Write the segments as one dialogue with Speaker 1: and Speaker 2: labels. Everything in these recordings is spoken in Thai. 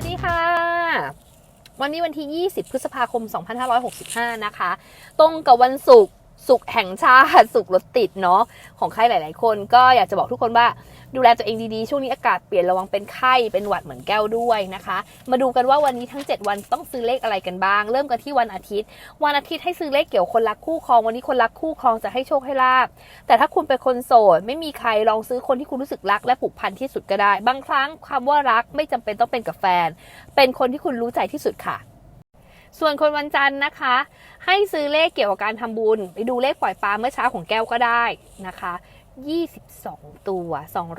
Speaker 1: วัสดีค่ะ วันนี้วันที่ 20 พฤษภาคม 2565 นะคะ ตรงกับวันศุกร์ ศุกแห่งชาติศุกรถติดเนาะของใครหลาย ๆ คนก็อยากจะบอกทุกคนว่าดูแลตัวเองดีๆ ช่วงนี้อากาศเปลี่ยนระวังเป็นไข้เป็นหวัดเหมือนแก้วด้วยนะคะ มาดูกันว่าวันนี้ทั้ง 7 วันต้องซื้อเลขอะไรกันบ้าง เริ่มกันที่วันอาทิตย์ วันอาทิตย์ให้ซื้อเลขเกี่ยวคนรักคู่ครองวันนี้คนรักคู่ครองจะให้โชคให้ลาบแต่ถ้าคุณเป็นคนโสดไม่มีใครลองซื้อคนที่คุณรู้สึกรักและผูกพันที่สุดก็ได้ บางครั้งคำว่ารักไม่จำเป็นต้องเป็นกับแฟน เป็นคนที่คุณรู้ใจที่สุดค่ะ ส่วนคนวันจันทร์นะคะ ให้ซื้อเลขเกี่ยวกับการทำบุญ ไปดูเลขปล่อยปลาเมื่อเช้าของแก้วก็ได้นะคะ 22 ตัว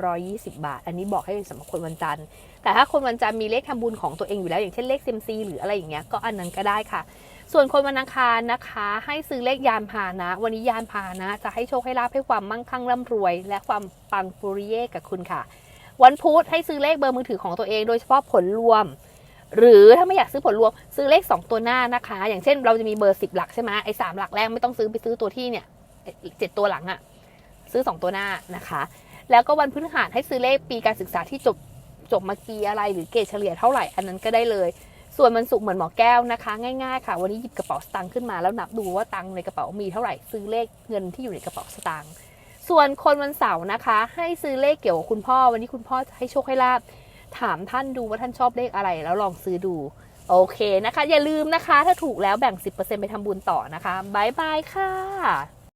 Speaker 1: 220 บาท อันนี้บอกให้สำหรับคนวันจันทร์ แต่ถ้าคนวันจันทร์มีเลขทำบุญของตัวเองอยู่แล้วอย่างเช่นเลขเซมซีหรืออะไรอย่างเงี้ยก็อันนั้นก็ได้ค่ะ ส่วนคนวันอังคารนะคะ ให้ซื้อเลขยานพาหนะ วันนี้ยานพาหนะ จะให้โชคให้ลาภให้ความมั่งคั่งร่ำรวย และความปังปุริเย่กับคุณค่ะ วันพุธให้ซื้อเลขเบอร์มือถือของตัวเอง โดยเฉพาะผลรวม หรือถ้าไม่อยากซื้อผลรวมซื้อเลข 2 ตัวหน้านะคะ อย่างเช่นเราจะมีเบอร์ 10 หลักใช่ไหมไอ้สามหลักแรกไม่ต้องซื้อไปซื้อตัวที่เนี่ยเจ็ดตัวหลังอะซื้อ 2 ตัวหน้านะคะ แล้วก็วันพฤหัสให้ซื้อเลขปีการศึกษาที่จบจบมาปีอะไรหรือเกรดเฉลี่ยเท่าไหร่อันนั้นก็ได้เลย ส่วนวันศุกเหมือนหมอแก้วนะคะ ง่ายๆค่ะ วันนี้หยิบกระเป๋าสตางค์ขึ้นมาแล้วนับดูว่าตังค์ในกระเป๋ามีเท่าไหร่ซื้อเลขเงินที่อยู่ในกระเป๋าสตางค์ส่วนคนวันเสาร์นะคะ ให้ซื้อเลขเกี่ยวกับคุณพ่อ วันนี้คุณพ่อจะให้โชคให้ลาบ ถามท่านดูว่าท่านชอบเลขอะไร แล้วลองซื้อดู โอเคนะคะ อย่าลืมนะคะ ถ้าถูกแล้วแบ่ง 10%ไปทำบุญต่อนะคะบายบายค่ะ